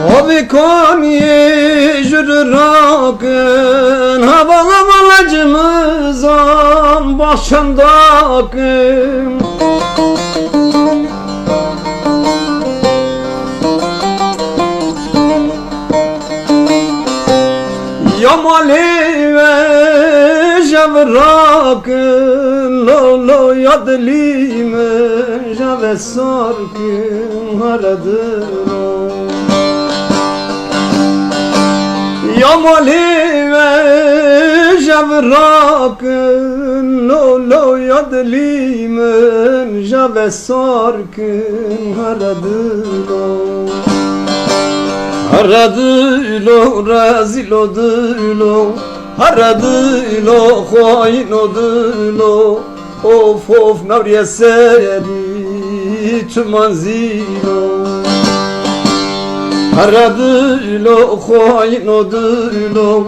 Abi kami jürakın havalı balacımızın başındakın Yamali ve jevrakın lolo yadlime jave sarkın haradır Yamali ve javrakın Lo lo yadlime jave sarkın Haradın Haradilo razilo dilo Haradilo khoino dilo. Of of navriye seri tumanzilo Haradilo khoino dilo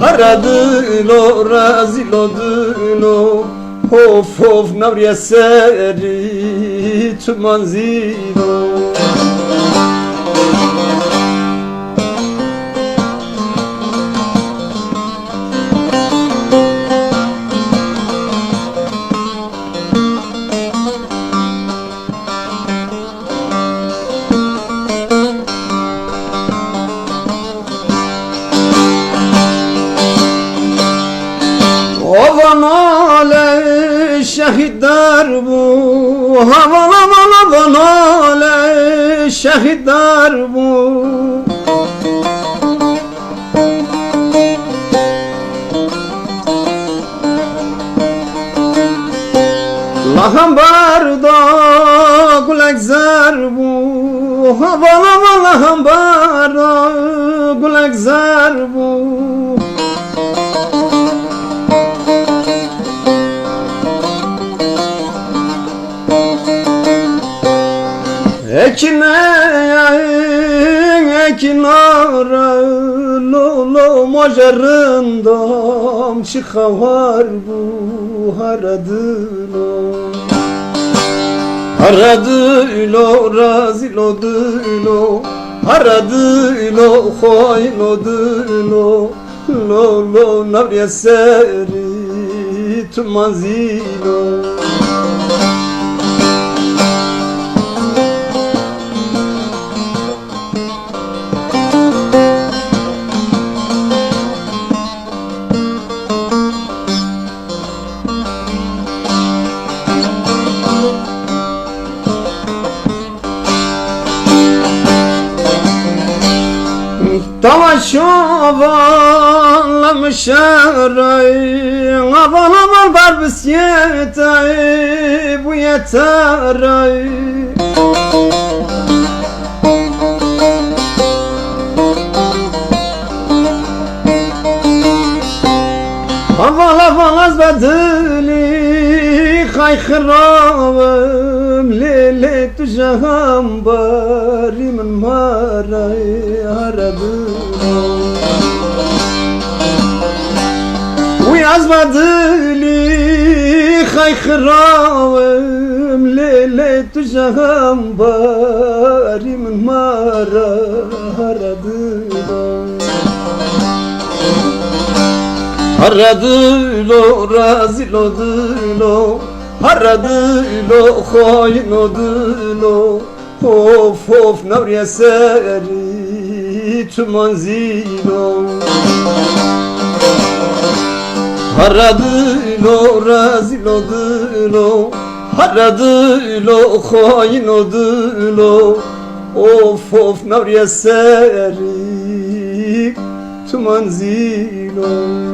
Haradilo razilo dilo Of of navriye seri tumanzilo Aman ale şehitler bu. Aman aman aman ale şehitler bu. Laham barda gulek zer bu. Aman aman laham barda gulek zer bu Ekine ekinara Lolo mojarındam Çıkavar bu haradılo Haradılo razilo dılo Haradılo khoyno dılo Lolo navriye seri tumanzilo Tavaşovan şeray Aman aman barbis yetay Bu yeteray Aval aval az bedeli Kay khirabım Lele tujaham bari min maray Harabım ويعزبدلي خي خراوم ليلة تجهم باري من مرة هردلو هردلو رازلو haradı Haradilo hayno dilo Of of navriye seri Tuman zilo. Haradilo razilo dilo Haradilo hayno dilo Of of navriye seri Tuman zilo.